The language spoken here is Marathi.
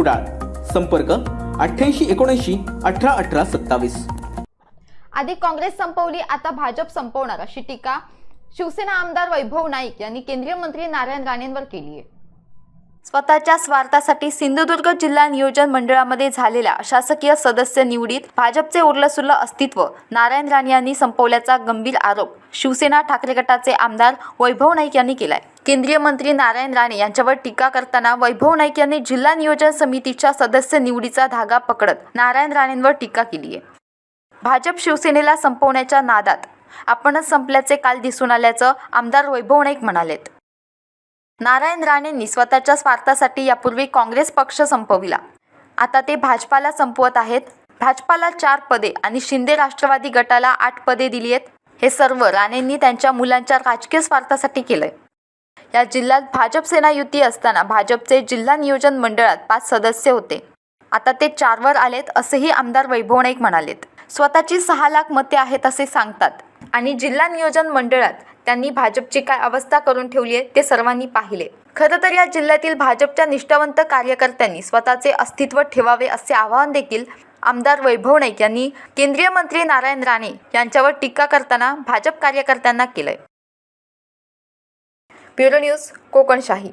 कुडाळ. संपर्क अठ्ठ्याऐंशी एकोणऐंशी अठरा अठरा सत्तावीस. आधी काँग्रेस संपवली आता भाजप संपवणार अशी टीका शिवसेना आमदार वैभव नाईक यांनी केंद्रीय मंत्री नारायण राणेंवर केली आहे स्वतःच्या स्वार्थासाठी सिंधुदुर्ग जिल्हा नियोजन मंडळामध्ये झालेल्या शासकीय सदस्य निवडीत भाजपचे उरलसुरलं अस्तित्व नारायण राणे यांनी संपवल्याचा गंभीर आरोप शिवसेना ठाकरे गटाचे आमदार वैभव नाईक यांनी केलाय. केंद्रीय मंत्री नारायण राणे यांच्यावर टीका करताना वैभव नाईक यांनी जिल्हा नियोजन समितीच्या सदस्य निवडीचा धागा पकडत नारायण राणेंवर टीका केली आहे भाजप शिवसेनेला संपवण्याच्या नादात आपणच संपल्याचे काल दिसून आल्याचं आमदार वैभव नाईक म्हणालेत. नारायण राणेंनी स्वतःच्या स्वार्थासाठी यापूर्वी काँग्रेस पक्ष संपविला. आता ते भाजपाला संपवत आहेत. भाजपाला चार पदे आणि शिंदे राष्ट्रवादी गटाला आठ पदे दिली आहेत. हे सर्व राणेंनी त्यांच्या मुलांच्या राजकीय स्वार्थासाठी केलंय. या जिल्ह्यात भाजप सेना युती असताना भाजपचे जिल्हा नियोजन मंडळात पाच सदस्य होते. आता ते चारवर आलेत असेही आमदार वैभव नाईक म्हणालेत. स्वतःची सहा लाख मते आहेत असे सांगतात. आणि जिल्हा नियोजन मंडळात त्यांनी भाजपची काय अवस्था करून ठेवली आहे ते सर्वांनी पाहिले. खरं तर या जिल्ह्यातील भाजपच्या निष्ठावंत कार्यकर्त्यांनी स्वतःचे अस्तित्व ठेवावे असे आवाहन देखील आमदार वैभव नाईक यांनी केंद्रीय मंत्री नारायण राणे यांच्यावर टीका करताना भाजप कार्यकर्त्यांना केलंय. Bureau news Kokanshahi.